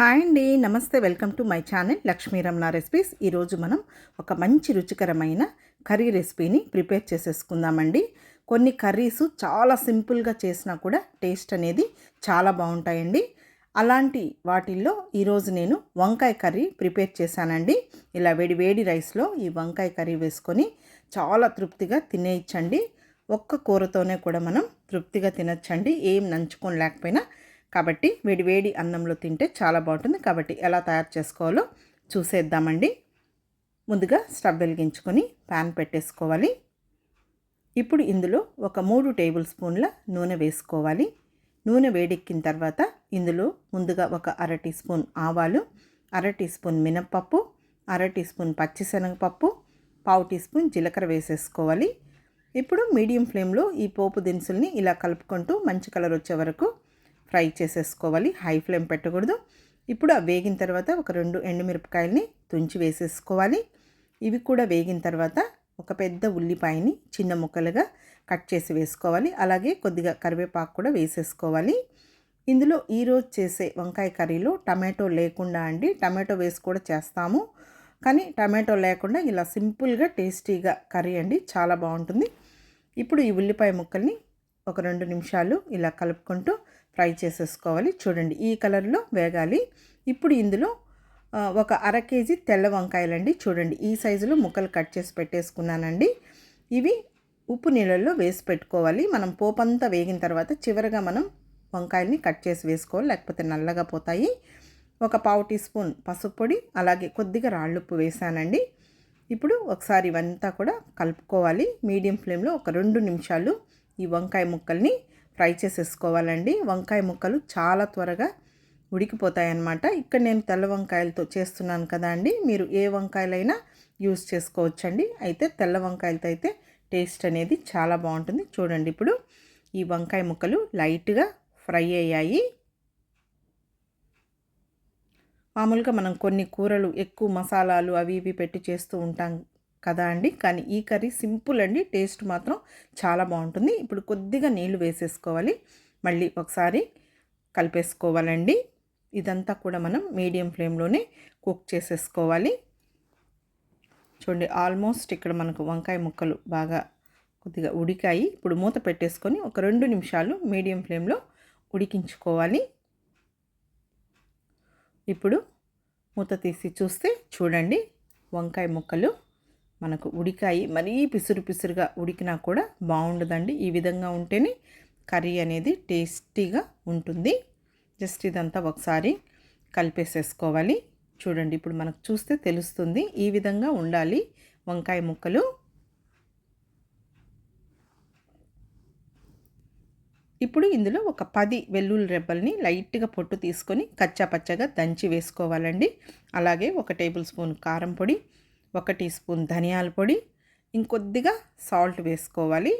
Hi అండి. నమస్తే. Welcome to my channel Lakshmi Ramana recipes. ఈరోజు మనం ఒక మంచి రుచికరమైన కర్రీ రెసిపీని ప్రిపేర్ చేసేసుకుందామండి. కొన్ని కర్రీస్ చాలా సింపుల్గా చేసినా కూడా టేస్ట్ అనేది చాలా బాగుంటాయండి. అలాంటి వాటిల్లో ఈరోజు నేను వంకాయ కర్రీ ప్రిపేర్ చేశానండి. ఇలా వేడి వేడి రైస్లో ఈ వంకాయ కర్రీ వేసుకొని చాలా తృప్తిగా తినేయచ్చండి. ఒక్క కూరతోనే కూడా మనం తృప్తిగా తినచ్చండి. ఏం నంచుకొని లేకపోయినా కాబట్టి వేడి వేడి అన్నంలో తింటే చాలా బాగుంటుంది. కాబట్టి ఎలా తయారు చేసుకోవాలో చూసేద్దామండి. ముందుగా స్టవ్ వెలిగించుకొని ప్యాన్ పెట్టేసుకోవాలి. ఇప్పుడు ఇందులో ఒక మూడు టేబుల్ స్పూన్ల నూనె వేసుకోవాలి. నూనె వేడెక్కిన తర్వాత ఇందులో ముందుగా ఒక అర టీ స్పూన్ ఆవాలు అర టీ స్పూన్ మినప్పప్పు అర టీ స్పూన్ పచ్చిశనగపప్పు పావు టీ స్పూన్ జీలకర్ర వేసేసుకోవాలి. ఇప్పుడు మీడియం ఫ్లేమ్లో ఈ పోపు దినుసుల్ని ఇలా కలుపుకుంటూ మంచి కలర్ వచ్చే వరకు ఫ్రై చేసేసుకోవాలి. హై ఫ్లేమ్ పెట్టకూడదు. ఇప్పుడు ఆ వేగిన తర్వాత ఒక రెండు ఎండుమిరపకాయలని తుంచి వేసేసుకోవాలి. ఇవి కూడా వేగిన తర్వాత ఒక పెద్ద ఉల్లిపాయని చిన్న ముక్కలుగా కట్ చేసి వేసుకోవాలి. అలాగే కొద్దిగా కరివేపాకు కూడా వేసేసుకోవాలి. ఇందులో ఈరోజు చేసే వంకాయ కర్రీలో టమాటో లేకుండా అండి. టమాటో వేసి కూడా చేస్తాము. కానీ టమాటో లేకుండా ఇలా సింపుల్గా టేస్టీగా కర్రీ అండి. చాలా బాగుంటుంది. ఇప్పుడు ఈ ఉల్లిపాయ ముక్కల్ని ఒక రెండు నిమిషాలు ఇలా కలుపుకుంటూ ఫ్రై చేసేసుకోవాలి. చూడండి ఈ కలర్లో వేగాలి. ఇప్పుడు ఇందులో ఒక అర కేజీ తెల్ల వంకాయలండి. చూడండి ఈ సైజులో ముక్కలు కట్ చేసి పెట్టేసుకున్నానండి. ఇవి ఉప్పు నీళ్ళల్లో వేసి పెట్టుకోవాలి. మనం పోపంతా వేగిన తర్వాత చివరిగా మనం వంకాయల్ని కట్ చేసి వేసుకోవాలి. లేకపోతే నల్లగా పోతాయి. ఒక పావు టీ స్పూన్ పసుపు పొడి అలాగే కొద్దిగా రాళ్ళుప్పు వేసానండి. ఇప్పుడు ఒకసారి ఇవంతా కూడా కలుపుకోవాలి. మీడియం ఫ్లేమ్లో ఒక రెండు నిమిషాలు ఈ వంకాయ ముక్కల్ని ఫ్రై చేసేసుకోవాలండి. వంకాయ ముక్కలు చాలా త్వరగా ఉడికిపోతాయి అన్నమాట ఇక్కడ నేను తెల్ల వంకాయలతో చేస్తున్నాను కదా అండి మీరు ఏ వంకాయలైనా యూస్ చేసుకోవచ్చండి. అయితే తెల్ల వంకాయలతో అయితే టేస్ట్ అనేది చాలా బాగుంటుంది. చూడండి ఇప్పుడు ఈ వంకాయ ముక్కలు లైట్గా ఫ్రై అయ్యాయి. మామూలుగా మనం కొన్ని కూరలు ఎక్కువ మసాలాలు అవి ఇవి పెట్టి చేస్తూ ఉంటాం కదా అండి? కానీ ఈ కర్రీ సింపుల్ అండి. టేస్ట్ మాత్రం చాలా బాగుంటుంది. ఇప్పుడు కొద్దిగా నీళ్ళు వేసేసుకోవాలి. మళ్ళీ ఒకసారి కలిపేసుకోవాలండి. ఇదంతా కూడా మనం మీడియం ఫ్లేమ్లోనే కుక్ చేసేసుకోవాలి. చూడండి ఆల్మోస్ట్ ఇక్కడ మనకు వంకాయ ముక్కలు బాగా కొద్దిగా ఉడికాయి. ఇప్పుడు మూత పెట్టేసుకొని ఒక రెండు నిమిషాలు మీడియం ఫ్లేమ్లో ఉడికించుకోవాలి. ఇప్పుడు మూత తీసి చూస్తే చూడండి వంకాయ ముక్కలు మనకు ఉడికాయి మరీ పిసురు పిసురుగా ఉడికినా కూడా బాగుండదండి. ఈ విధంగా ఉంటేనే కర్రీ అనేది టేస్టీగా ఉంటుంది. జస్ట్ ఇదంతా ఒకసారి కలిపేసేసుకోవాలి. చూడండి ఇప్పుడు మనకు చూస్తే తెలుస్తుంది. ఈ విధంగా ఉండాలి వంకాయ ముక్కలు. ఇప్పుడు ఇందులో ఒక పది వెల్లుల్లి రెబ్బల్ని లైట్గా పొట్టు తీసుకొని కచ్చాపచ్చగా దంచి వేసుకోవాలండి. అలాగే ఒక టేబుల్ స్పూన్ కారం పొడి ఒక టీ స్పూన్ ధనియాల పొడి ఇంకొద్దిగా సాల్ట్ వేసుకోవాలి.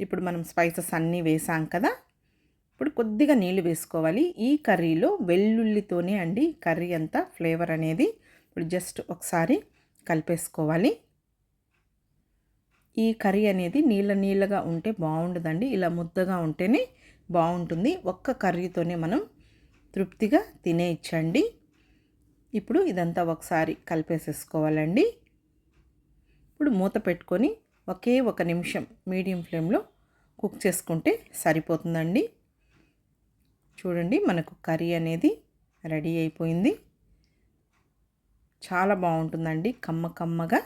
ఇప్పుడు మనం స్పైసెస్ అన్నీ వేసాం కదా ఇప్పుడు కొద్దిగా నీళ్ళు వేసుకోవాలి. ఈ కర్రీలో వెల్లుల్లితోనే అండి కర్రీ అంతా ఫ్లేవర్ అనేది ఇప్పుడు జస్ట్ ఒకసారి కలిపేసుకోవాలి. ఈ కర్రీ అనేది నీళ్ళ నీళ్ళగా ఉంటే బాగుండదండి. ఇలా ముద్దగా ఉంటేనే బాగుంటుంది. ఒక్క కర్రీతోనే మనం తృప్తిగా తినేయచ్చండి. ఇప్పుడు ఇదంతా ఒకసారి కలిపేసేసుకోవాలండి. ఇప్పుడు మూత పెట్టుకొని ఒకే ఒక నిమిషం మీడియం ఫ్లేమ్లో కుక్ చేసుకుంటే సరిపోతుందండి. చూడండి మనకు కర్రీ అనేది రెడీ అయిపోయింది. చాలా బాగుంటుందండి. కమ్మ కమ్మగా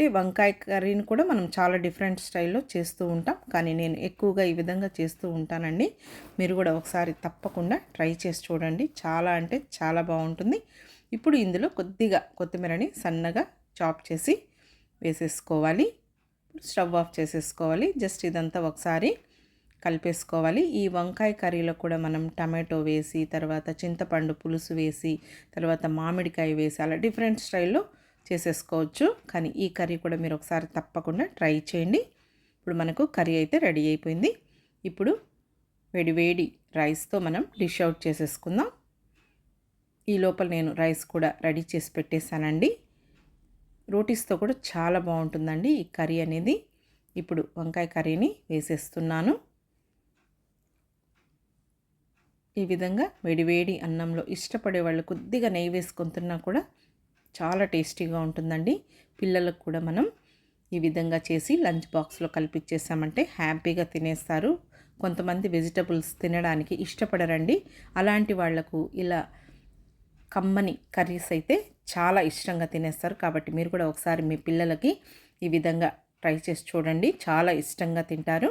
అంటే వంకాయ కర్రీని కూడా మనం చాలా డిఫరెంట్ స్టైల్లో చేస్తూ ఉంటాం. కానీ నేను ఎక్కువగా ఈ విధంగా చేస్తూ ఉంటానండి. మీరు కూడా ఒకసారి తప్పకుండా ట్రై చేసి చూడండి. చాలా అంటే చాలా బాగుంటుంది. ఇప్పుడు ఇందులో కొద్దిగా కొత్తిమీరని సన్నగా చాప్ చేసి వేసేసుకోవాలి. స్టవ్ ఆఫ్ చేసేసుకోవాలి. జస్ట్ ఇదంతా ఒకసారి కలిపేసుకోవాలి. ఈ వంకాయ కర్రీలో కూడా మనం టమాటో వేసి తర్వాత చింతపండు పులుసు వేసి తర్వాత మామిడికాయ వేసి అలా డిఫరెంట్ స్టైల్లో చేసేసుకోవచ్చు. కానీ ఈ కర్రీ కూడా మీరు ఒకసారి తప్పకుండా ట్రై చేయండి. ఇప్పుడు మనకు కర్రీ అయితే రెడీ అయిపోయింది. ఇప్పుడు వేడివేడి రైస్తో మనం డిష్ అవుట్ చేసేసుకుందాం. ఈ లోపల నేను రైస్ కూడా రెడీ చేసి పెట్టేశానండి. రోటీస్తో కూడా చాలా బాగుంటుందండి ఈ కర్రీ అనేది. ఇప్పుడు వంకాయ కర్రీని వేసేస్తున్నాను. ఈ విధంగా వేడివేడి అన్నంలో ఇష్టపడే వాళ్ళు కొద్దిగా నెయ్యి వేసుకుంటున్నా కూడా చాలా టేస్టీగా ఉంటుందండి. పిల్లలకు కూడా మనం ఈ విధంగా చేసి లంచ్ బాక్స్లో కలిపిచ్చేసామంటే హ్యాపీగా తినేస్తారు. కొంతమంది వెజిటబుల్స్ తినడానికి ఇష్టపడరండి. అలాంటి వాళ్ళకు ఇలా కమ్మని కర్రీస్ అయితే చాలా ఇష్టంగా తినేస్తారు. కాబట్టి మీరు కూడా ఒకసారి మీ పిల్లలకి ఈ విధంగా ట్రై చేసి చూడండి. చాలా ఇష్టంగా తింటారు.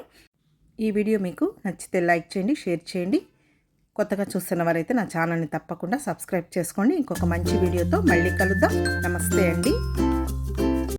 ఈ వీడియో మీకు నచ్చితే లైక్ చేయండి షేర్ చేయండి. కొత్తగా చూస్తున్న వారైతే నా ఛానల్ని తప్పకుండా సబ్స్క్రైబ్ చేసుకోండి. ఇంకొక మంచి వీడియోతో మళ్ళీ కలుద్దాం. నమస్తే అండి.